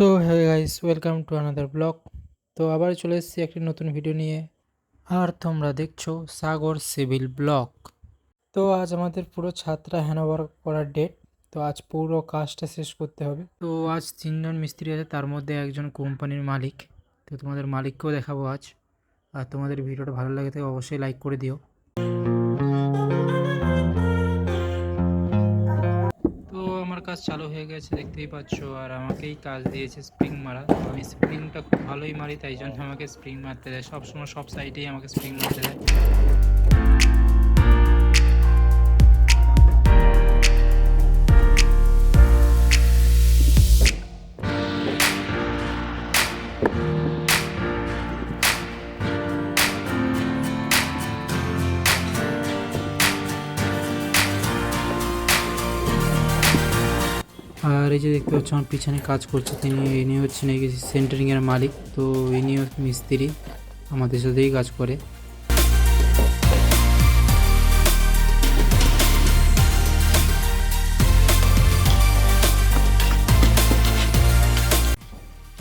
So হ্যাঁ guys, welcome to another blog. তো আবার চলে এসেছি একটি নতুন ভিডিও নিয়ে, আর তোমরা দেখছ সাগর সিভিল ব্লক তো আজ আমাদের পুরো ছাত্রা হ্যান্ডওভার করার ডেট, তো আজ পুরো কাজটা শেষ করতে হবে। তো আজ তিনজন মিস্ত্রি আছে, তার মধ্যে একজন কোম্পানির মালিক। তো তোমাদের মালিককেও দেখাবো আজ। আর তোমাদের ভিডিওটা ভালো লাগে থাকে অবশ্যই লাইক করে দিও। আমার কাজ চালু হয়ে গেছে, দেখতেই পাচ্ছ। আর আমাকেই কাজ দিয়েছে স্প্রিং মারা। আমি স্প্রিংটা খুব ভালোই মারি, তাই জন্য আমাকে স্প্রিং মারতে দেয়। সবসময় সব সাইডেই আমাকে স্প্রিং মারতে দেয়। আর এই যে দেখতে পাচ্ছ, আমার পিছনে কাজ করছে তিনি, ইনি হচ্ছেন এই সেন্টারিংয়ের মালিক, তো ইনিও মিস্ত্রি, আমাদের সাথেই কাজ করে।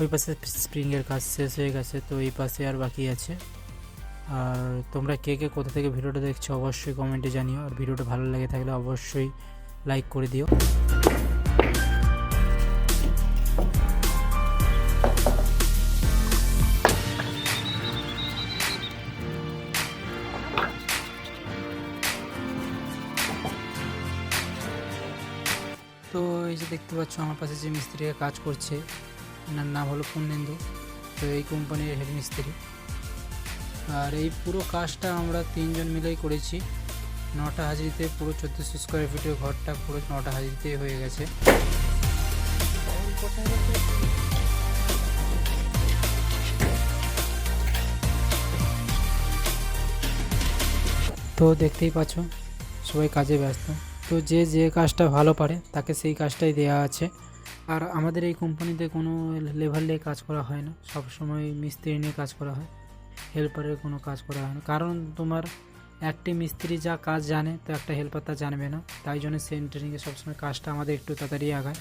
ওই পাশে স্প্রিংয়ের কাজ শেষ হয়ে গেছে, তো এই পাশে আর বাকি আছে। আর তোমরা কে কে কোথা থেকে ভিডিওটা দেখছ, অবশ্যই কমেন্টে জানিও। আর ভিডিওটা ভালো লাগে থাকলে অবশ্যই লাইক করে দিও। তো এই যে দেখতে পাচ্ছ, আমার পাশে যে মিস্ত্রিরা কাজ করছে, এনার নাম হলো পূর্ণেন্দু, তো এই কোম্পানির হেড মিস্ত্রি। আর এই পুরো কাজটা আমরা তিনজন মিলেই করেছি। নটা হাজিরিতে পুরো চোদ্দোশো স্কোয়ার ফিটের ঘরটা পুরো নটা হাজিরিতে হয়ে গেছে। তো দেখতেই পাচ্ছ, সবাই কাজে ব্যস্ত। তো যে যে কাজটা ভালো পারে তাকে সেই কাজটাই দেওয়া আছে। আর আমাদের এই কোম্পানিতে কোনো লেভেল নিয়ে কাজ করা হয় না। সব সময় মিস্ত্রি নিয়ে কাজ করা হয়। হেল্পারের কোনো কাজ করা হয় না। কারণ তোমার একটি মিস্ত্রি যা কাজ জানে, তো একটা হেল্পার তা জানবে না। তাই জন্য সেন্টারিংয়ে সবসময় কাজটা আমাদের একটু তাড়াতাড়ি আগায়।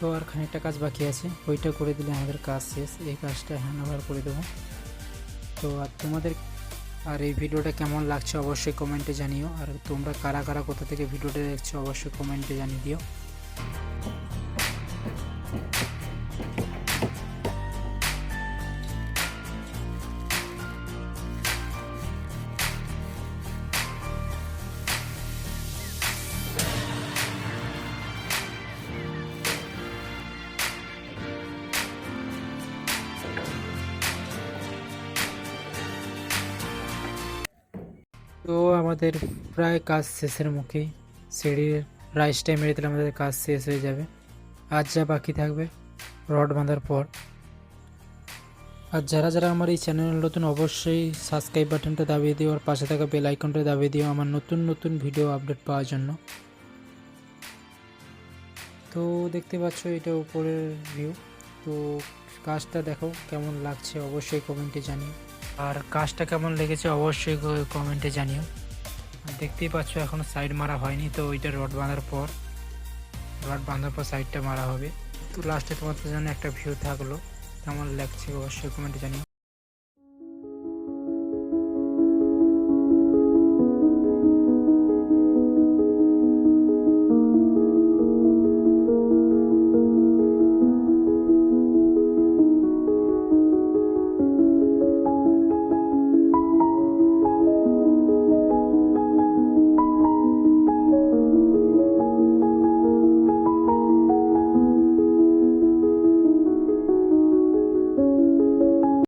তো আর খানিকটা কাজ বাকি আছে, ওইটা করে দিলে আমাদের কাজ শেষ, এই কাজটা হ্যান্ডওভার করে দেবো। তো আর তোমাদের, আর এই ভিডিওটা কেমন লাগছে অবশ্যই কমেন্টে জানিও, আর তোমরা কারা কারা কোথা থেকে ভিডিওটা দেখছ অবশ্যই কমেন্টে জানিয়ে দিও। তো আমাদের প্রায় কাজ শেষের মুখে সিঁড়ির রাইসটাই মেরে দিলে আমাদের কাজ শেষ হয়ে যাবে। আজ যা বাকি থাকবে, রড বাঁধার পর। আর যারা যারা আমার এই চ্যানেল নতুন, অবশ্যই সাবস্ক্রাইব বাটনটা দাবিয়ে দিও আর পাশে থাকা বেল আইকনটা দাবিয়ে দিও আমার নতুন নতুন ভিডিও আপডেট পাওয়ার জন্য। তো দেখতে পাচ্ছ এটা উপরের ভিউ তো কাজটা দেখো কেমন লাগছে, অবশ্যই কমেন্টে জানিও। আর কাজটা কেমন লেগেছে অবশ্যই কমেন্টে জানিও। দেখতেই পাচ্ছ, এখনও সাইড মারা হয়নি, তো ওইটা রড বাঁধার পর, রড বাঁধার পর সাইডটা মারা হবে। তো লাস্টে তোমাদের জন্য একটা ভিউ থাকল, কেমন লাগছে অবশ্যই কমেন্টে জানিও।